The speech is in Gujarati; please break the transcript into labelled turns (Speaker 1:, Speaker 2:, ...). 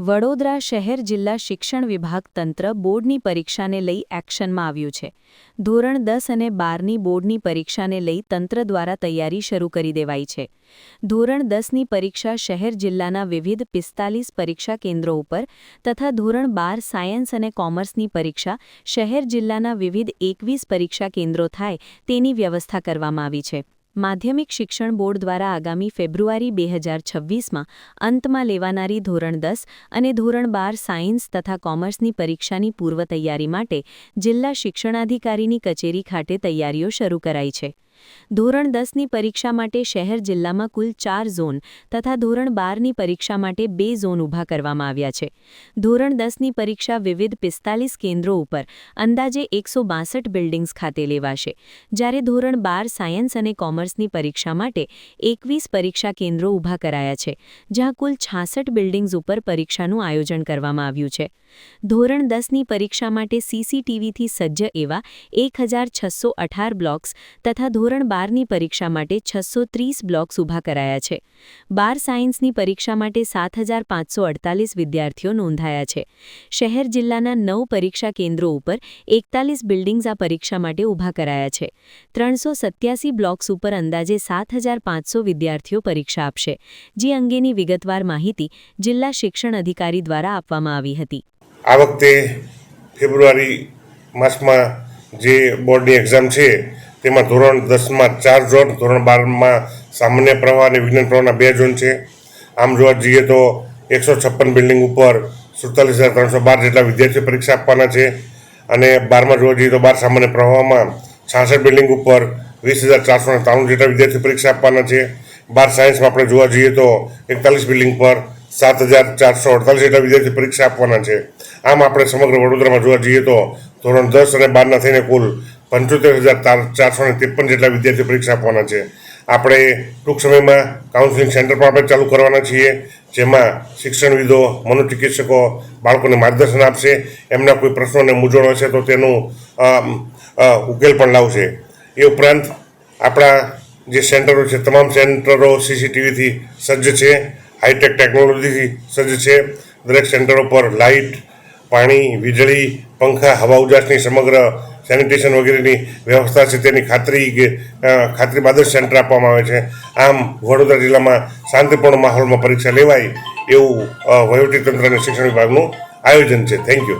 Speaker 1: વડોદરા શહેર જિલ્લા શિક્ષણ વિભાગ તંત્ર બોર્ડની પરીક્ષાને લઈ એક્શનમાં આવ્યું છે. ધોરણ દસ અને બારની બોર્ડની પરીક્ષાને લઈ તંત્ર દ્વારા તૈયારી શરૂ કરી દેવાઈ છે. ધોરણ દસની પરીક્ષા શહેર જિલ્લાના વિવિધ પિસ્તાલીસ પરીક્ષા કેન્દ્રો ઉપર તથા ધોરણ બાર સાયન્સ અને કોમર્સની પરીક્ષા શહેર જિલ્લાના વિવિધ એકવીસ પરીક્ષા કેન્દ્રો થાય તેની વ્યવસ્થા કરવામાં આવી છે. માધ્યમિક શિક્ષણ બોર્ડ દ્વારા આગામી ફેબ્રુઆરી બે હજાર છવ્વીસમાં અંતમાં લેવાનારી ધોરણ દસ અને ધોરણ બાર સાયન્સ તથા કોમર્સની પરીક્ષાની પૂર્વ તૈયારી માટે જિલ્લા શિક્ષણાધિકારીની કચેરી ખાતે તૈયારીઓ શરૂ કરાઈ છે. ધોરણ દસની પરીક્ષા માટે શહેર જિલ્લામાં કુલ ચાર ઝોન તથા ધોરણ બારની પરીક્ષા માટે બે ઝોન ઊભા કરવામાં આવ્યા છે. ધોરણ દસની પરીક્ષા વિવિધ પિસ્તાલીસ કેન્દ્રો ઉપર, અંદાજે એકસો બિલ્ડિંગ્સ ખાતે લેવાશે. જ્યારે ધોરણ બાર સાયન્સ અને કોમર્સની પરીક્ષા માટે એકવીસ પરીક્ષા કેન્દ્રો ઊભા કરાયા છે, જ્યાં કુલ છાસઠ બિલ્ડિંગ્સ ઉપર પરીક્ષાનું આયોજન કરવામાં આવ્યું છે. ધોરણ દસની પરીક્ષા માટે સીસીટીવીથી સજ્જ એવા એક બ્લોક્સ તથા ધોરણ બારની પરીક્ષા માટે છસો ત્રીસ બ્લોક્સ ઊભા કરાયા છે. બાર સાયન્સની પરીક્ષા માટે સાત હજાર પાંચસો અડતાલીસ વિદ્યાર્થીઓ નોંધાયા છે. શહેર જિલ્લાના નવ પરીક્ષા કેન્દ્રો ઉપર એકતાલીસ બિલ્ડિંગ્સ આ પરીક્ષા માટે ઊભા કરાયા છે. ત્રણસો સત્યાસી બ્લોક્સ ઉપર અંદાજે સાત હજાર પાંચસો વિદ્યાર્થીઓ પરીક્ષા આપશે, જે અંગેની વિગતવાર માહિતી જિલ્લા શિક્ષણ અધિકારી દ્વારા આપવામાં આવી હતી.
Speaker 2: આ વખતે ફેબ્રુઆરી માસમાં જે બોર્ડની એક્ઝામ છે તેમાં ધોરણ દસમાં ચાર ઝોન ધોરણ બારમાં સામાન્ય પ્રવાહ અને વિજ્ઞાન પ્રવાહના બે ઝોન છે. આમ જોવા જઈએ તો એકસો છપ્પન બિલ્ડિંગ ઉપર સુડતાલીસ હજાર ત્રણસો બાર જેટલા વિદ્યાર્થીઓ પરીક્ષા આપવાના છે. અને બારમાં જોવા જઈએ તો બાર સામાન્ય પ્રવાહમાં છાસઠ બિલ્ડિંગ ઉપર વીસ હજાર ચારસો ત્રાણું જેટલા વિદ્યાર્થીઓ પરીક્ષા આપવાના છે. બાર સાયન્સમાં આપણે જોવા જઈએ તો એકતાલીસ બિલ્ડિંગ પર સાત હજાર ચારસો અડતાલીસ જેટલા વિદ્યાર્થીઓ પરીક્ષા આપવાના છે. આમ આપણે સમગ્ર વડોદરામાં જોવા જઈએ તો ધોરણ દસ અને બારના થઈને કુલ પંચોતેર હજાર ચારસો ને ત્રેપન જેટલા વિદ્યાર્થીઓ પરીક્ષા આપવાના છે. આપણે ટૂંક સમયમાં કાઉન્સિલિંગ સેન્ટર પણ આપણે ચાલુ કરવાના છીએ, જેમાં શિક્ષણવિદો, મનોચિકિત્સકો બાળકોને માર્ગદર્શન આપશે. એમના કોઈ પ્રશ્નો અને મૂંઝવણ હશે તો તેનું ઉકેલ પણ લાવશે. એ ઉપરાંત આપણા જે સેન્ટરો છે, તમામ સેન્ટરો સીસીટીવીથી સજ્જ છે, હાઈટેક ટેકનોલોજીથી સજ્જ છે. દરેક સેન્ટરો પર લાઇટ પાણી, વીજળી, પંખા, હવા ઉજાસની સમગ્ર સેનિટેશન વગેરેની વ્યવસ્થા છે. તેની ખાતરી ખાતરી બાદ જ સેન્ટર આપવામાં આવે છે. આમ વડોદરા જિલ્લામાં શાંતિપૂર્ણ માહોલમાં પરીક્ષા લેવાય એવું વહીવટીતંત્ર અને શિક્ષણ વિભાગનું આયોજન છે. Thank you